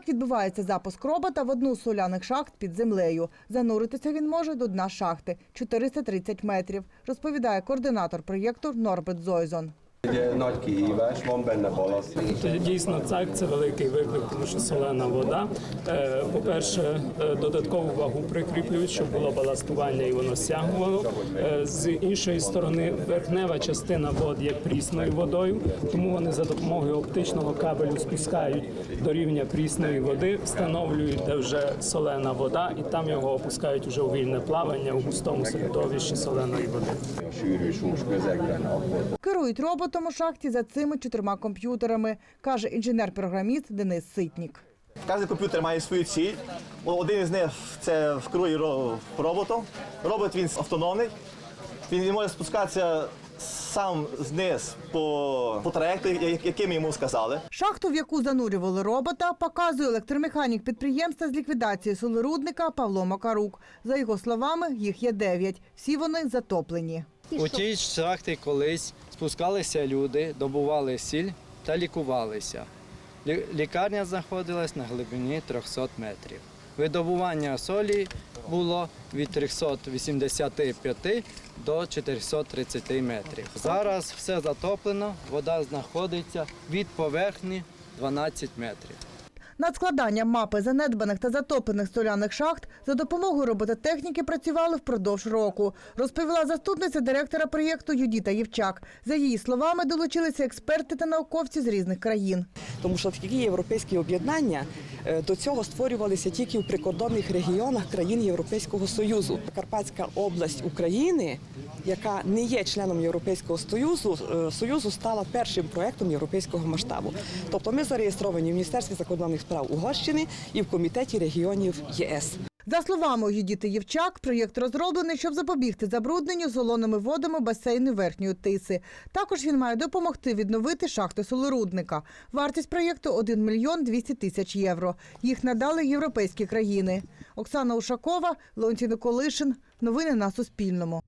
Так відбувається запуск робота в одну з соляних шахт під землею. Зануритися він може до дна шахти 430 метрів, розповідає координатор проєкту Норберт Зойзон. Egy nagy kihívás, van benne balasz. Дійсно так, це великий виклик, тому що солена вода. Е, По-перше, е, додаткову вагу прикріплюють, щоб було баластування і воно стягувало. Е, З іншої сторони, верхнева частина вод є прісною водою, тому вони за допомогою оптичного кабелю спускають до рівня прісної води, встановлюють, де вже солена вода, і там його опускають уже у вільне плавання у густому середовищі соленої води. Керують роботом у шахті за цими чотирма комп'ютерами, каже інженер-програміст Денис Ситнік. Кожен комп'ютер має свою ціль. Один із них це вкерує ро- роботом. Робот він автономний. Він може спускатися сам зниз по, по траєкту, яким йому сказали. Шахту, в яку занурювали робота, показує електромеханік підприємства з ліквідації солерудника Павло Макарук. За його словами, їх є дев'ять. Всі вони затоплені. У тій шахті колись спускалися люди, добували сіль та лікувалися. Лікарня знаходилась на глибині 300 метрів. Видобування солі було від 385 до 430 метрів. Зараз все затоплено, вода знаходиться від поверхні 12 метрів. Над складанням мапи занедбаних та затоплених соляних шахт за допомогою робототехніки працювали впродовж року, розповіла заступниця директора проєкту Юдіта Євчак. За її словами, долучилися експерти та науковці з різних країн. Тому що такі європейські об'єднання е, до цього створювалися тільки в прикордонних регіонах країн Європейського Союзу. Карпатська область України, яка не є членом Європейського Союзу, е, Союзу стала першим проектом європейського масштабу. Тобто ми зареєстровані в Міністерстві закордонних справ Угорщини і в комітеті регіонів ЄС. За словами Юдіти Євчак, проєкт розроблений, щоб запобігти забрудненню солоними водами басейну верхньої тиси. Також він має допомогти відновити шахти солорудника. Вартість проєкту 1 мільйон 200 тисяч євро. Їх надали європейські країни. Оксана Ушакова, Леонтій Николишин. Новини на Суспільному.